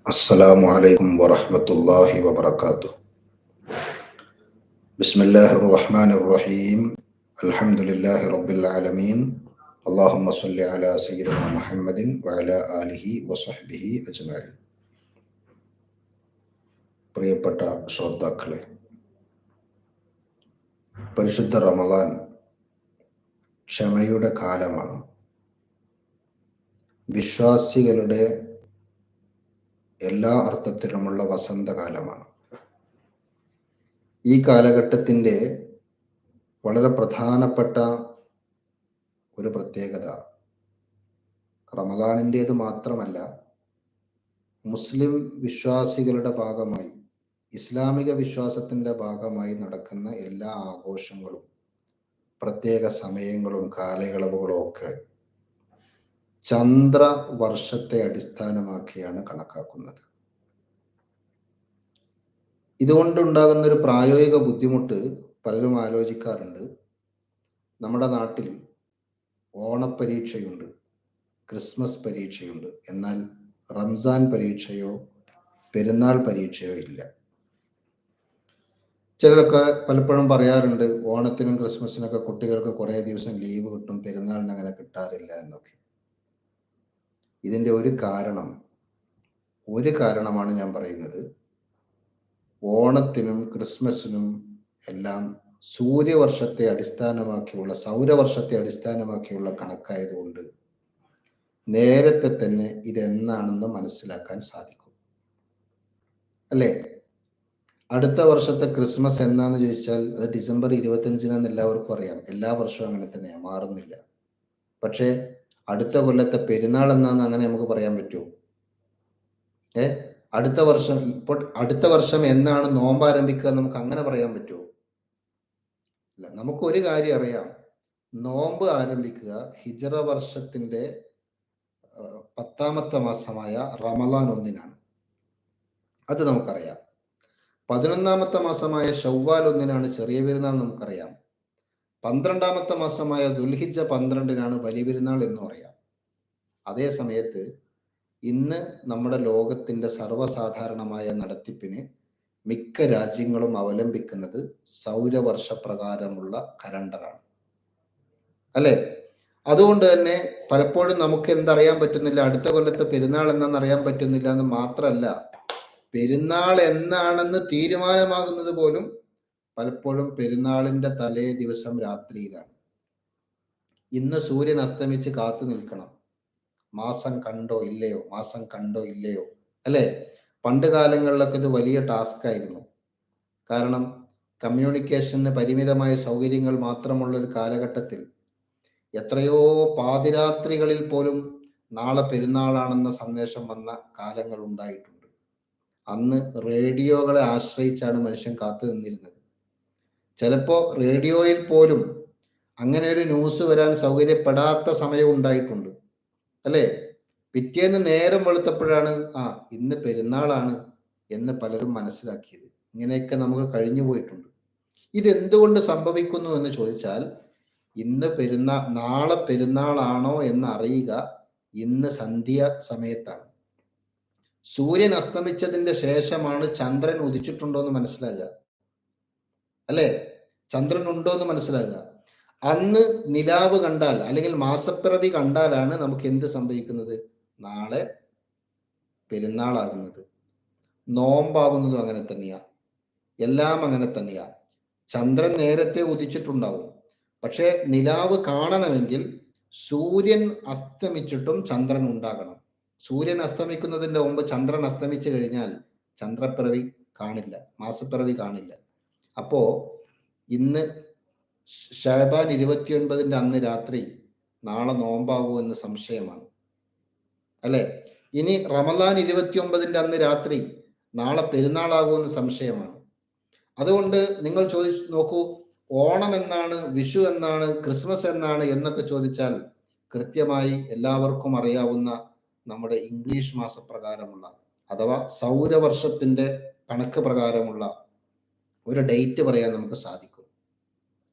السلام عليكم ورحمة الله وبركاته بسم الله الرحمن الرحيم الحمد لله رب العالمين اللهم صل على سيدنا محمد وعلى آله وصحبه أجمعين പ്രിയപ്പെട്ട ശ്രോതാക്കളെ പരിശുദ്ധ റമദാൻ ക്ഷമയുടെ കാലമാണ് വിശ്വാസികളുടെ എല്ലാ അർത്ഥത്തിലുമുള്ള വസന്തകാലമാണ്. ഈ കാലഘട്ടത്തിന്റെ വളരെ പ്രധാനപ്പെട്ട ഒരു പ്രത്യേകത റമദാനിന്റേത് മാത്രമല്ല മുസ്ലിം വിശ്വാസികളുടെ ഭാഗമായി ഇസ്ലാമിക വിശ്വാസത്തിന്റെ ഭാഗമായി നടക്കുന്ന എല്ലാ ആഘോഷങ്ങളും പ്രത്യേക സമയങ്ങളും കാലയളവുകളും ഒക്കെ ചന്ദ്ര വർഷത്തെ അടിസ്ഥാനമാക്കിയാണ് കണക്കാക്കുന്നത്. ഇതുകൊണ്ടുണ്ടാകുന്ന ഒരു പ്രായോഗിക ബുദ്ധിമുട്ട് പലരും ആലോചിക്കാറുണ്ട്. നമ്മുടെ നാട്ടിൽ ഓണപ്പരീക്ഷയുണ്ട് ക്രിസ്മസ് പരീക്ഷയുണ്ട്. എന്നാൽ റംസാൻ പരീക്ഷയോ പെരുന്നാൾ പരീക്ഷയോ ഇല്ല. ചിലരൊക്കെ പലപ്പോഴും പറയാറുണ്ട് ഓണത്തിനും ക്രിസ്മസിനൊക്കെ കുട്ടികൾക്ക് കുറേ ദിവസം ലീവ് കിട്ടും പെരുന്നാളിന് അങ്ങനെ കിട്ടാറില്ല എന്നൊക്കെ. ഇതിന്റെ ഒരു കാരണം ഒരു കാരണമാണ് ഞാൻ പറയുന്നത്. ഓണത്തിനും ക്രിസ്മസിനും എല്ലാം സൂര്യവർഷത്തെ അടിസ്ഥാനമാക്കിയുള്ള സൗരവർഷത്തെ അടിസ്ഥാനമാക്കിയുള്ള കണക്കായതുകൊണ്ട് നേരത്തെ തന്നെ ഇതെന്നാണെന്ന് മനസ്സിലാക്കാൻ സാധിക്കും. അല്ലേ? അടുത്ത വർഷത്തെ ക്രിസ്മസ് എന്നാന്ന് ചോദിച്ചാൽ അത് ഡിസംബർ ഇരുപത്തഞ്ചിനെന്ന് എല്ലാവർക്കും അറിയാം. എല്ലാ വർഷവും അങ്ങനെ തന്നെയാണ് മാറുന്നില്ല. പക്ഷേ അടുത്ത കൊല്ലത്തെ പെരുന്നാൾ എന്നാന്ന് അങ്ങനെ നമുക്ക് പറയാൻ പറ്റുമോ ഏ? അടുത്ത വർഷം ഇപ്പോൾ അടുത്ത വർഷം എന്നാണ് നോമ്പ് ആരംഭിക്കുക നമുക്ക് അങ്ങനെ പറയാൻ പറ്റുമോ അല്ല നമുക്ക് ഒരു കാര്യം അറിയാം. നോമ്പ് ആരംഭിക്കുക ഹിജറ വർഷത്തിന്റെ പത്താമത്തെ മാസമായ റമലാൻ ഒന്നിനാണ്. അത് നമുക്കറിയാം. പതിനൊന്നാമത്തെ മാസമായ ഷവ്വാൽ ഒന്നിനാണ് ചെറിയ പെരുന്നാൾ നമുക്കറിയാം. പന്ത്രണ്ടാമത്തെ മാസമായ ദുൽഹിജ പന്ത്രണ്ടിനാണ് ബലി പെരുന്നാൾ എന്ന് പറയാം. അതേ സമയത്ത് ഇന്ന് നമ്മുടെ ലോകത്തിന്റെ സർവസാധാരണമായ നടത്തിപ്പിന് മിക്ക രാജ്യങ്ങളും അവലംബിക്കുന്നത് സൗരവർഷപ്രകാരമുള്ള കലണ്ടറാണ്. അല്ലേ? അതുകൊണ്ട് തന്നെ പലപ്പോഴും നമുക്ക് എന്തറിയാൻ പറ്റുന്നില്ല അടുത്ത കൊല്ലത്തെ പെരുന്നാൾ എന്നാന്ന് അറിയാൻ പറ്റുന്നില്ല എന്ന് മാത്രമല്ല പെരുന്നാൾ എന്നാണെന്ന് തീരുമാനമാകുന്നത് പോലും പലപ്പോഴും പെരുന്നാളിന്റെ തലേ ദിവസം രാത്രിയിലാണ്. ഇന്ന് സൂര്യൻ അസ്തമിച്ച് കാത്തു നിൽക്കണം. മാസം കണ്ടോ ഇല്ലയോ? മാസം കണ്ടോ ഇല്ലയോ? അല്ലേ? പണ്ട് കാലങ്ങളിലൊക്കെ ഇത് വലിയ ടാസ്ക് ആയിരുന്നു. കാരണം കമ്മ്യൂണിക്കേഷന് പരിമിതമായ സൗകര്യങ്ങൾ മാത്രമുള്ള ഒരു കാലഘട്ടത്തിൽ എത്രയോ പാതിരാത്രികളിൽ പോലും നാളെ പെരുന്നാളാണെന്ന സന്ദേശം വന്ന കാലങ്ങൾ ഉണ്ടായിട്ടുണ്ട് അന്ന് റേഡിയോകളെ ആശ്രയിച്ചാണ് മനുഷ്യൻ കാത്തു നിന്നിരുന്നത്. ചിലപ്പോ റേഡിയോയിൽ പോലും അങ്ങനെ ഒരു ന്യൂസ് വരാൻ സൗകര്യപ്പെടാത്ത സമയം ഉണ്ടായിട്ടുണ്ട്. അല്ലേ? പിറ്റേന്ന് നേരം വെളുത്തപ്പോഴാണ് ആ ഇന്ന് പെരുന്നാളാണ് എന്ന് പലരും മനസ്സിലാക്കിയത്. ഇങ്ങനെയൊക്കെ നമുക്ക് കഴിഞ്ഞു പോയിട്ടുണ്ട്. ഇതെന്തുകൊണ്ട് സംഭവിക്കുന്നു എന്ന് ചോദിച്ചാൽ ഇന്ന് പെരുന്നാൾ നാളെ പെരുന്നാളാണോ എന്ന് അറിയുക ഇന്ന് സന്ധ്യ സമയത്താണ്. സൂര്യൻ അസ്തമിച്ചതിന്റെ ശേഷമാണ് ചന്ദ്രൻ ഉദിച്ചിട്ടുണ്ടോ എന്ന് മനസ്സിലാകുക. അല്ലേ? ചന്ദ്രൻ ഉണ്ടോ എന്ന് മനസ്സിലാകുക അന്ന് നിലാവ് കണ്ടാൽ അല്ലെങ്കിൽ മാസപ്പിറവി കണ്ടാലാണ് നമുക്ക് എന്ത് സംഭവിക്കുന്നത്? നാളെ പെരുന്നാളാകുന്നത്. നോമ്പാകുന്നതും അങ്ങനെ തന്നെയാ. എല്ലാം അങ്ങനെ തന്നെയാ. ചന്ദ്രൻ നേരത്തെ ഉദിച്ചിട്ടുണ്ടാവും. പക്ഷെ നിലാവ് കാണണമെങ്കിൽ സൂര്യൻ അസ്തമിച്ചിട്ടും ചന്ദ്രൻ ഉണ്ടാകണം. സൂര്യൻ അസ്തമിക്കുന്നതിന്റെ മുമ്പ് ചന്ദ്രൻ അസ്തമിച്ചു കഴിഞ്ഞാൽ ചന്ദ്രപ്പിറവി കാണില്ല മാസപ്പിറവി കാണില്ല. അപ്പോ ഇന്ന് ഷാബാൻ ഇരുപത്തിയൊൻപതിന്റെ അന്ന് രാത്രി നാളെ നോമ്പാകൂ എന്ന് സംശയമാണ്. അല്ലെ? ഇനി റമലാൻ ഇരുപത്തിയൊമ്പതിന്റെ അന്ന് രാത്രി നാളെ പെരുന്നാളാകൂ എന്ന് സംശയമാണ്. അതുകൊണ്ട് നിങ്ങൾ ചോദി നോക്കൂ ഓണം എന്നാണ് വിഷു എന്നാണ് ക്രിസ്മസ് എന്നാണ് എന്നൊക്കെ ചോദിച്ചാൽ കൃത്യമായി എല്ലാവർക്കും അറിയാവുന്ന നമ്മുടെ ഇംഗ്ലീഷ് മാസപ്രകാരമുള്ള അഥവാ സൗരവർഷത്തിന്റെ കണക്ക് പ്രകാരമുള്ള ഒരു ഡേറ്റ് പറയാൻ നമുക്ക് സാധിക്കും.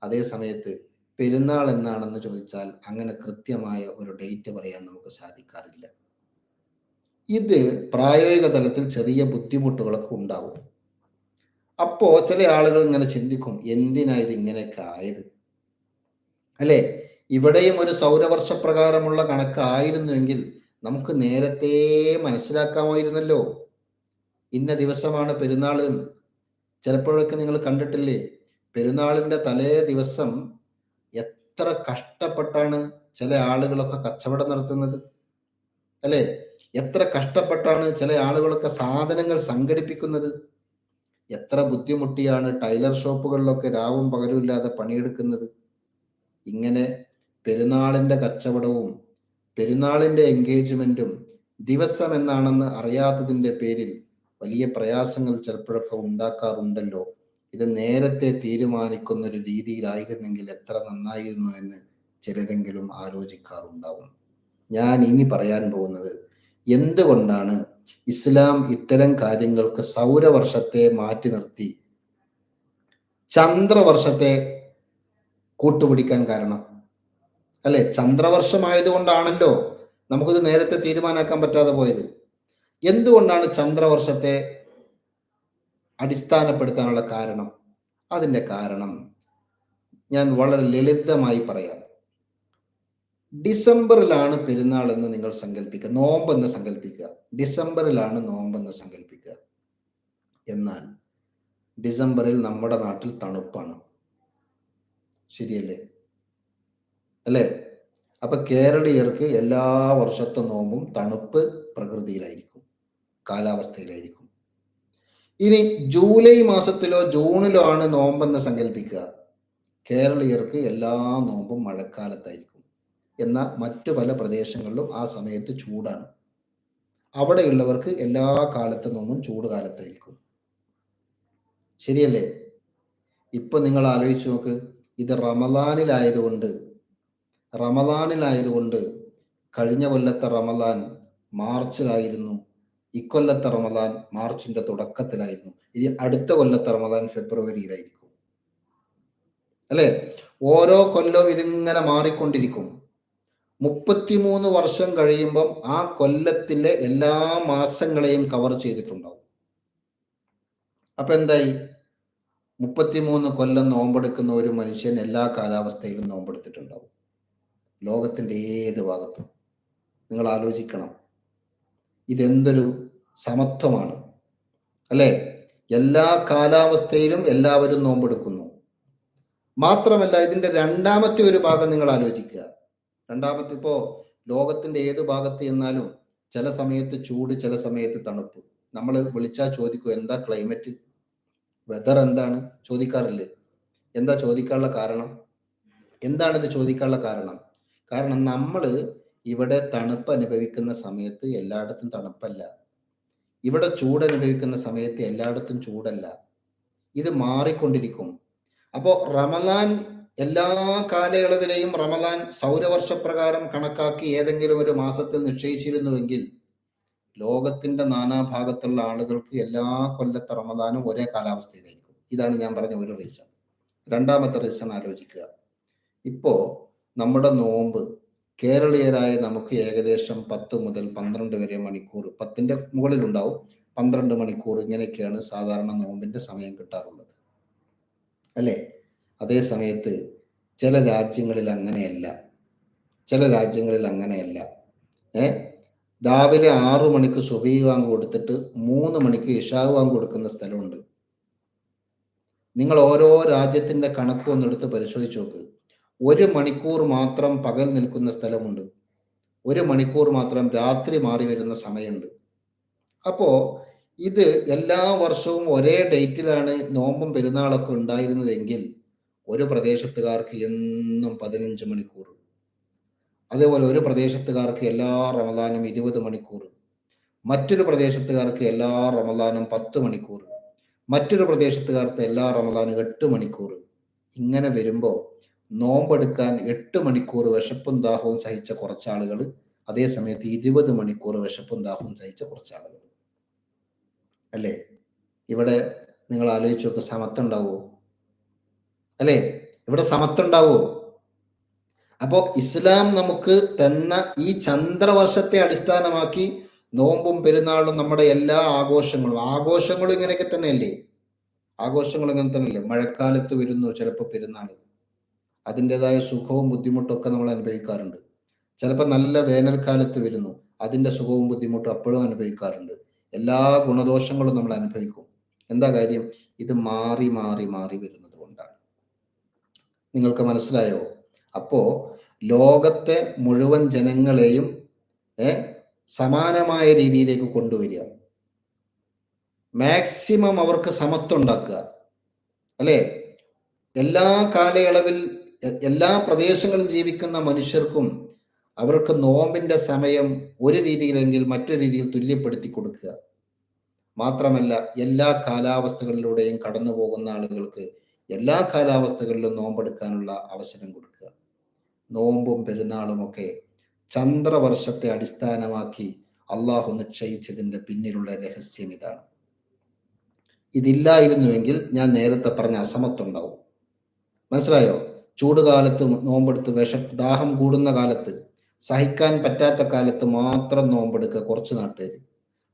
അതേ സമയത്ത് പെരുന്നാൾ എന്നാണെന്ന് ചോദിച്ചാൽ അങ്ങനെ കൃത്യമായ ഒരു ഡേറ്റ് പറയാൻ നമുക്ക് സാധിക്കാറില്ല. ഇത് പ്രായോഗിക തലത്തിൽ ചെറിയ ബുദ്ധിമുട്ടുകളൊക്കെ ഉണ്ടാവും. അപ്പോ ചില ആളുകൾ ഇങ്ങനെ ചിന്തിക്കും എന്തിനാ ഇത് ഇങ്ങനെയൊക്കെ ആയത്? അല്ലേ? ഇവിടെയും ഒരു സൗരവർഷ പ്രകാരമുള്ള കണക്കായിരുന്നുവെങ്കിൽ നമുക്ക് നേരത്തെ മനസ്സിലാക്കാമായിരുന്നല്ലോ. ഇന്ന ദിവസമാണ് പെരുന്നാൾ ചിലപ്പോഴൊക്കെ നിങ്ങൾ കണ്ടിട്ടില്ലേ? പെരുന്നാളിന്റെ തലേ ദിവസം എത്ര കഷ്ടപ്പെട്ടാണ് ചില ആളുകളൊക്കെ കച്ചവടം നടത്തുന്നത്? അല്ലെ? എത്ര കഷ്ടപ്പെട്ടാണ് ചില ആളുകളൊക്കെ സാധനങ്ങൾ സംഘടിപ്പിക്കുന്നത്? എത്ര ബുദ്ധിമുട്ടിയാണ് ടൈലർ ഷോപ്പുകളിലൊക്കെ രാവും പകലും ഇല്ലാതെ പണിയെടുക്കുന്നത്? ഇങ്ങനെ പെരുന്നാളിന്റെ കച്ചവടവും പെരുന്നാളിന്റെ എൻഗേജ്മെന്റും ദിവസം എന്നാണെന്ന് അറിയാത്തതിന്റെ പേരിൽ വലിയ പ്രയാസങ്ങൾ ചിലപ്പോഴൊക്കെ ഉണ്ടാക്കാറുണ്ടല്ലോ. ഇത് നേരത്തെ തീരുമാനിക്കുന്ന ഒരു രീതിയിലായിരുന്നെങ്കിൽ എത്ര നന്നായിരുന്നു എന്ന് ചിലരെങ്കിലും ആലോചിക്കാറുണ്ടാവും. ഞാൻ ഇനി പറയാൻ പോകുന്നത് എന്തുകൊണ്ടാണ് ഇസ്ലാം ഇത്തരം കാര്യങ്ങൾക്ക് സൗരവർഷത്തെ മാറ്റി നിർത്തി? ചന്ദ്രവർഷത്തെ കൂട്ടുപിടിക്കാൻ കാരണം. അല്ലെ? ചന്ദ്രവർഷമായതുകൊണ്ടാണല്ലോ നമുക്കിത് നേരത്തെ തീരുമാനാക്കാൻ പറ്റാതെ പോയത്. എന്തുകൊണ്ടാണ് ചന്ദ്രവർഷത്തെ അടിസ്ഥാനപ്പെടുത്താനുള്ള കാരണം? അതിന്റെ കാരണം ഞാൻ വളരെ ലളിതമായി പറയാം. ഡിസംബറിലാണ് പെരുന്നാൾ എന്ന് നിങ്ങൾ സങ്കല്പിക്കുക നോമ്പെന്ന് സങ്കല്പിക്കുക ഡിസംബറിലാണ് നോമ്പെന്ന് സങ്കല്പിക്കുക എന്നാൽ ഡിസംബറിൽ നമ്മുടെ നാട്ടിൽ തണുപ്പാണ്. ശരിയല്ലേ? അല്ലേ? അപ്പൊ കേരളീയർക്ക് എല്ലാ വർഷത്തെ നോമ്പും തണുപ്പ് പ്രകൃതിയിലായിരിക്കും. കാലാവസ്ഥയിലായിരിക്കും. ഇനി ജൂലൈ മാസത്തിലോ ജൂണിലോ ആണ് നോമ്പെന്ന് സങ്കല്പിക്കുക കേരളീയർക്ക് എല്ലാ നോമ്പും മഴക്കാലത്തായിരിക്കും. എന്നാൽ മറ്റു പല പ്രദേശങ്ങളിലും ആ സമയത്ത് ചൂടാണ്. അവിടെയുള്ളവർക്ക് എല്ലാ കാലത്ത് നോമ്പും ചൂട് കാലത്തായിരിക്കും ശരിയല്ലേ? ഇപ്പൊ നിങ്ങൾ ആലോചിച്ച് നോക്ക്. ഇത് റമദാനിലായതുകൊണ്ട് റമദാനിലായതുകൊണ്ട് കഴിഞ്ഞ കൊല്ലത്തെ റമദാൻ മാർച്ചിലായിരുന്നു. ഇക്കൊല്ലത്തെ റമദാൻ മാർച്ചിന്റെ തുടക്കത്തിലായിരുന്നു. ഇനി അടുത്ത കൊല്ലത്തെ റമദാൻ ഫെബ്രുവരിയിലായിരിക്കും. അല്ലെ? ഓരോ കൊല്ലവും ഇതിങ്ങനെ മാറിക്കൊണ്ടിരിക്കും. മുപ്പത്തിമൂന്ന് വർഷം കഴിയുമ്പം ആ കൊല്ലത്തിലെ എല്ലാ മാസങ്ങളെയും കവർ ചെയ്തിട്ടുണ്ടാവും. അപ്പൊ എന്തായി? മുപ്പത്തിമൂന്ന് കൊല്ലം നോമ്പെടുക്കുന്ന ഒരു മനുഷ്യൻ എല്ലാ കാലാവസ്ഥയിലും നോമ്പെടുത്തിട്ടുണ്ടാവും. ലോകത്തിന്റെ ഏത് ഭാഗത്തും. നിങ്ങൾ ആലോചിക്കണം. ഇതെന്തൊരു സമത്വമാണ്. അല്ലേ? എല്ലാ കാലാവസ്ഥയിലും എല്ലാവരും നോമ്പെടുക്കുന്നു. മാത്രമല്ല ഇതിന്റെ രണ്ടാമത്തെ ഒരു ഭാഗം നിങ്ങൾ ആലോചിക്കുക. രണ്ടാമത്തെ ഇപ്പോ ലോകത്തിന്റെ ഏത് ഭാഗത്ത് ചെന്നാലും ചില സമയത്ത് ചൂട് ചില സമയത്ത് തണുപ്പ്. നമ്മൾ വിളിച്ചാൽ ചോദിക്കും എന്താ ക്ലൈമറ്റ്? വെതർ എന്താണ്? ചോദിക്കാറില്ലേ? എന്താ ചോദിക്കാനുള്ള കാരണം? എന്താണിത് ചോദിക്കാനുള്ള കാരണം? കാരണം നമ്മൾ ഇവിടെ തണുപ്പ് അനുഭവിക്കുന്ന സമയത്ത് എല്ലായിടത്തും തണുപ്പല്ല. ഇവിടെ ചൂട് അനുഭവിക്കുന്ന സമയത്ത് എല്ലായിടത്തും ചൂടല്ല. ഇത് മാറിക്കൊണ്ടിരിക്കും. അപ്പോൾ റമലാൻ എല്ലാ കാലയളവിലെയും റമലാൻ സൗരവർഷപ്രകാരം കണക്കാക്കി ഏതെങ്കിലും ഒരു മാസത്തിൽ നിശ്ചയിച്ചിരുന്നുവെങ്കിൽ ലോകത്തിന്റെ നാനാഭാഗത്തുള്ള ആളുകൾക്ക് എല്ലാ കൊല്ലത്തെ റമദാനും ഒരേ കാലാവസ്ഥയിലായിരിക്കും. ഇതാണ് ഞാൻ പറഞ്ഞ ഒരു റീസൺ രണ്ടാമത്തെ റീസൺ ആലോചിക്കുക. ഇപ്പോ നമ്മുടെ നോമ്പ് കേരളീയരായ നമുക്ക് ഏകദേശം പത്ത് മുതൽ പന്ത്രണ്ട് വരെ മണിക്കൂർ പത്തിന്റെ മുകളിലുണ്ടാവും. പന്ത്രണ്ട് മണിക്കൂർ ഇങ്ങനെയൊക്കെയാണ് സാധാരണ നോമ്പിന്റെ സമയം കിട്ടാറുള്ളത്. അല്ലേ? അതേ സമയത്ത് ചില രാജ്യങ്ങളിൽ അങ്ങനെയല്ല. ചില രാജ്യങ്ങളിൽ അങ്ങനെയല്ല. ഏ? രാവിലെ ആറു മണിക്ക് സുബീ വാങ്ങ് കൊടുത്തിട്ട് മൂന്ന് മണിക്ക് ഇഷാവ് വാങ്ങ് കൊടുക്കുന്ന സ്ഥലമുണ്ട്. നിങ്ങൾ ഓരോ രാജ്യത്തിന്റെ കണക്ക് ഒന്നെടുത്ത് പരിശോധിച്ച് നോക്ക്. ഒരു മണിക്കൂർ മാത്രം പകൽ നിൽക്കുന്ന സ്ഥലമുണ്ട്. ഒരു മണിക്കൂർ മാത്രം രാത്രി മാറി വരുന്ന സമയമുണ്ട്. അപ്പോ ഇത് എല്ലാ വർഷവും ഒരേ ഡേറ്റിലാണ് നോമ്പും പെരുന്നാളൊക്കെ ഉണ്ടായിരുന്നതെങ്കിൽ ഒരു പ്രദേശത്തുകാർക്ക് എന്നും പതിനഞ്ച് മണിക്കൂർ. അതേപോലെ ഒരു പ്രദേശത്തുകാർക്ക് എല്ലാ റമദാനും ഇരുപത് മണിക്കൂർ. മറ്റൊരു പ്രദേശത്തുകാർക്ക് എല്ലാ റമദാനും പത്ത് മണിക്കൂർ. മറ്റൊരു പ്രദേശത്തുകാർക്ക് എല്ലാ റമദാനും എട്ട് മണിക്കൂർ. ഇങ്ങനെ വരുമ്പോൾ നോമ്പെടുക്കാൻ എട്ട് മണിക്കൂർ വിശപ്പും ദാഹവും സഹിച്ച കുറച്ചാളുകൾ അതേ സമയത്ത് ഇരുപത് മണിക്കൂർ വിശപ്പും ദാഹവും സഹിച്ച കുറച്ചാളുകൾ അല്ലേ? ഇവിടെ നിങ്ങൾ ആലോചിച്ച് നോക്ക് സമത്തുണ്ടാവോ അല്ലേ? ഇവിടെ സമത്തുണ്ടാവോ അപ്പോൾ അപ്പോ ഇസ്ലാം നമുക്ക് തന്ന ഈ ചന്ദ്രവർഷത്തെ അടിസ്ഥാനമാക്കി നോമ്പും പെരുന്നാളും നമ്മുടെ എല്ലാ ആഘോഷങ്ങളും ആഘോഷങ്ങളും ഇങ്ങനെയൊക്കെ തന്നെയല്ലേ? ആഘോഷങ്ങൾ ഇങ്ങനെ തന്നെയല്ലേ? മഴക്കാലത്ത് വരുന്നു ചിലപ്പോൾ പെരുന്നാൾ അതിന്റെതായ സുഖവും ബുദ്ധിമുട്ടും ഒക്കെ നമ്മൾ അനുഭവിക്കാറുണ്ട്. ചിലപ്പോൾ നല്ല വേനൽക്കാലത്ത് വരുന്നു അതിന്റെ സുഖവും ബുദ്ധിമുട്ടും അപ്പോഴും അനുഭവിക്കാറുണ്ട്. എല്ലാ ഗുണദോഷങ്ങളും നമ്മൾ അനുഭവിക്കും. എന്താ കാര്യം? ഇത് മാറി മാറി മാറി വരുന്നത് കൊണ്ടാണ്. നിങ്ങൾക്ക് മനസ്സിലായോ? അപ്പോ ലോകത്തെ മുഴുവൻ ജനങ്ങളെയും സമാനമായ രീതിയിലേക്ക് കൊണ്ടുവരിക. മാക്സിമം അവർക്ക് സമത്വം ഉണ്ടാക്കുക. അല്ലെ? എല്ലാ കാലയളവിൽ എല്ലാ പ്രദേശങ്ങളിൽ ജീവിക്കുന്ന മനുഷ്യർക്കും അവർക്ക് നോമ്പിന്റെ സമയം ഒരു രീതിയിലെങ്കിൽ മറ്റൊരു രീതിയിൽ തുല്യപ്പെടുത്തി കൊടുക്കുക. മാത്രമല്ല എല്ലാ കാലാവസ്ഥകളിലൂടെയും കടന്നു പോകുന്ന ആളുകൾക്ക് എല്ലാ കാലാവസ്ഥകളിലും നോമ്പെടുക്കാനുള്ള അവസരം കൊടുക്കുക. നോമ്പും പെരുന്നാളും ഒക്കെ ചന്ദ്രവർഷത്തെ അടിസ്ഥാനമാക്കി അള്ളാഹു നിശ്ചയിച്ചതിന്റെ പിന്നിലുള്ള രഹസ്യം ഇതാണ്. ഇതില്ലായിരുന്നുവെങ്കിൽ ഞാൻ നേരത്തെ പറഞ്ഞ അസമത്വം ഉണ്ടാവും. മനസ്സിലായോ? ചൂടുകാലത്ത് നോമ്പെടുത്ത് വിഷ ദാഹം കൂടുന്ന കാലത്ത് സഹിക്കാൻ പറ്റാത്ത കാലത്ത് മാത്രം നോമ്പെടുക്കുക കുറച്ച് നാട്ടുകാർ.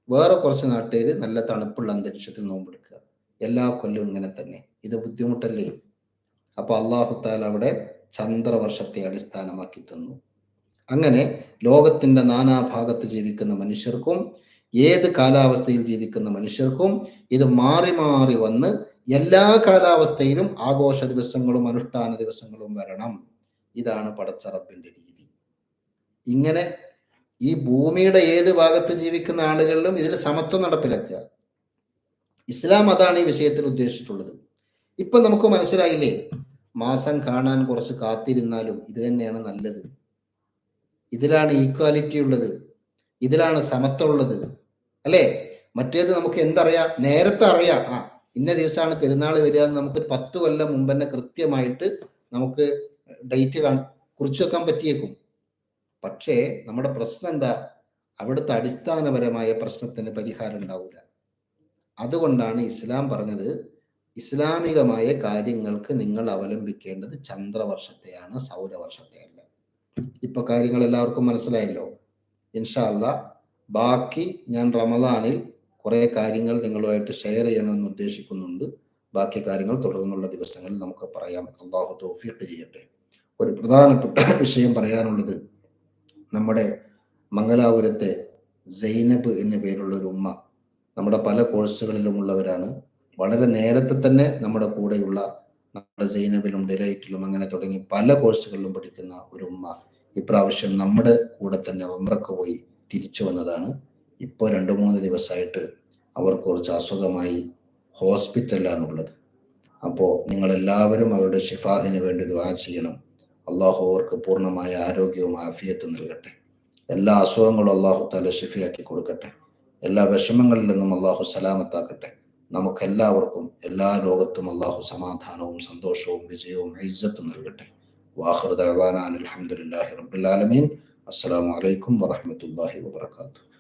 വേറെ കുറച്ച് നാട്ടുകാർ നല്ല തണുപ്പുള്ള അന്തരീക്ഷത്തിൽ നോമ്പെടുക്കുക. എല്ലാ കൊല്ലവും ഇങ്ങനെ തന്നെ. ഇത് ബുദ്ധിമുട്ടല്ലേ? അപ്പൊ അള്ളാഹുത്താൽ അവിടെ ചന്ദ്രവർഷത്തെ അടിസ്ഥാനമാക്കി തന്നു. അങ്ങനെ ലോകത്തിന്റെ നാനാഭാഗത്ത് ജീവിക്കുന്ന മനുഷ്യർക്കും ഏത് കാലാവസ്ഥയിൽ ജീവിക്കുന്ന മനുഷ്യർക്കും ഇത് മാറി മാറി വന്ന് എല്ലാ കാലാവസ്ഥയിലും ആഘോഷ ദിവസങ്ങളും അനുഷ്ഠാന ദിവസങ്ങളും വരണം. ഇതാണ് പടച്ചറപ്പിന്റെ രീതി. ഇങ്ങനെ ഈ ഭൂമിയുടെ ഏത് ഭാഗത്ത് ജീവിക്കുന്ന ആളുകളിലും ഇതിൽ സമത്വം നടപ്പിലാക്കുക. ഇസ്ലാം അതാണ് ഈ വിഷയത്തിൽ ഉദ്ദേശിച്ചിട്ടുള്ളത്. ഇപ്പൊ നമുക്ക് മനസ്സിലായില്ലേ? മാസം കാണാൻ കുറച്ച് കാത്തിരുന്നാലും ഇത് തന്നെയാണ് നല്ലത്. ഇതിലാണ് ഈക്വാലിറ്റി ഉള്ളത്. ഇതിലാണ് സമത്വം ഉള്ളത്. അല്ലേ? മറ്റേത് നമുക്ക് എന്തറിയാം? നേരത്തെ അറിയാം. ആ ഇന്ന ദിവസമാണ് പെരുന്നാൾ വരിക എന്ന് നമുക്ക് പത്ത് കൊല്ലം മുമ്പ് തന്നെ കൃത്യമായിട്ട് നമുക്ക് ഡേറ്റ് കാണ കുറിച്ചു വെക്കാൻ പറ്റിയേക്കും. പക്ഷേ നമ്മുടെ പ്രശ്നം എന്താ? അവിടുത്തെ അടിസ്ഥാനപരമായ പ്രശ്നത്തിന് പരിഹാരം ഉണ്ടാവില്ല അതുകൊണ്ടാണ് ഇസ്ലാം പറഞ്ഞത് ഇസ്ലാമികമായ കാര്യങ്ങൾക്ക് നിങ്ങൾ അവലംബിക്കേണ്ടത് ചന്ദ്രവർഷത്തെയാണ് സൗരവർഷത്തെയല്ല. ഇപ്പൊ കാര്യങ്ങൾ എല്ലാവർക്കും മനസ്സിലായല്ലോ. ഇൻഷാല്ല ബാക്കി ഞാൻ റമദാനിൽ കുറെ കാര്യങ്ങൾ നിങ്ങളുമായിട്ട് ഷെയർ ചെയ്യണമെന്ന് ഉദ്ദേശിക്കുന്നുണ്ട്. ബാക്കി കാര്യങ്ങൾ തുടർന്നുള്ള ദിവസങ്ങളിൽ നമുക്ക് പറയാം. അള്ളാഹു തോഫിയിട്ട് ചെയ്യട്ടെ. ഒരു പ്രധാനപ്പെട്ട വിഷയം പറയാനുള്ളത് നമ്മുടെ മംഗലാപുരത്തെ സൈനബ് എന്ന പേരുള്ള ഒരു ഉമ്മ നമ്മുടെ പല കോഴ്സുകളിലുമുള്ളവരാണ് വളരെ നേരത്തെ തന്നെ നമ്മുടെ കൂടെയുള്ള നമ്മുടെ സൈനബിലും ഡിലൈറ്റിലും അങ്ങനെ തുടങ്ങി പല കോഴ്സുകളിലും പഠിക്കുന്ന ഒരു ഉമ്മ ഇപ്രാവശ്യം നമ്മുടെ കൂടെ തന്നെ ഉമ്രക്ക് പോയി തിരിച്ചു വന്നതാണ്. ഇപ്പോൾ രണ്ട് മൂന്ന് ദിവസമായിട്ട് അവർക്ക് കുറച്ച് അസുഖമായി ഹോസ്പിറ്റലിലാണുള്ളത്. അപ്പോൾ നിങ്ങളെല്ലാവരും അവരുടെ ഷിഫാഹിന് വേണ്ടി ദുവാ ചെയ്യണം. അള്ളാഹു അവർക്ക് പൂർണമായ ആരോഗ്യവും ആഫിയത്തും നൽകട്ടെ. എല്ലാ അസുഖങ്ങളും അള്ളാഹു താല ഷിഫിയാക്കി കൊടുക്കട്ടെ. എല്ലാ വിഷമങ്ങളിൽ നിന്നും അള്ളാഹു സലാമത്താക്കട്ടെ. നമുക്കെല്ലാവർക്കും എല്ലാ ലോകത്തും അള്ളാഹു സമാധാനവും സന്തോഷവും വിജയവും ഇജ്ജത്തും നൽകട്ടെ. വാഹൃദ് അലഹമുല്ലാഹി റബുലാലമീൻ അസ്സാം വലൈക്കും വാഹമത്തല്ലാഹി വാത്തു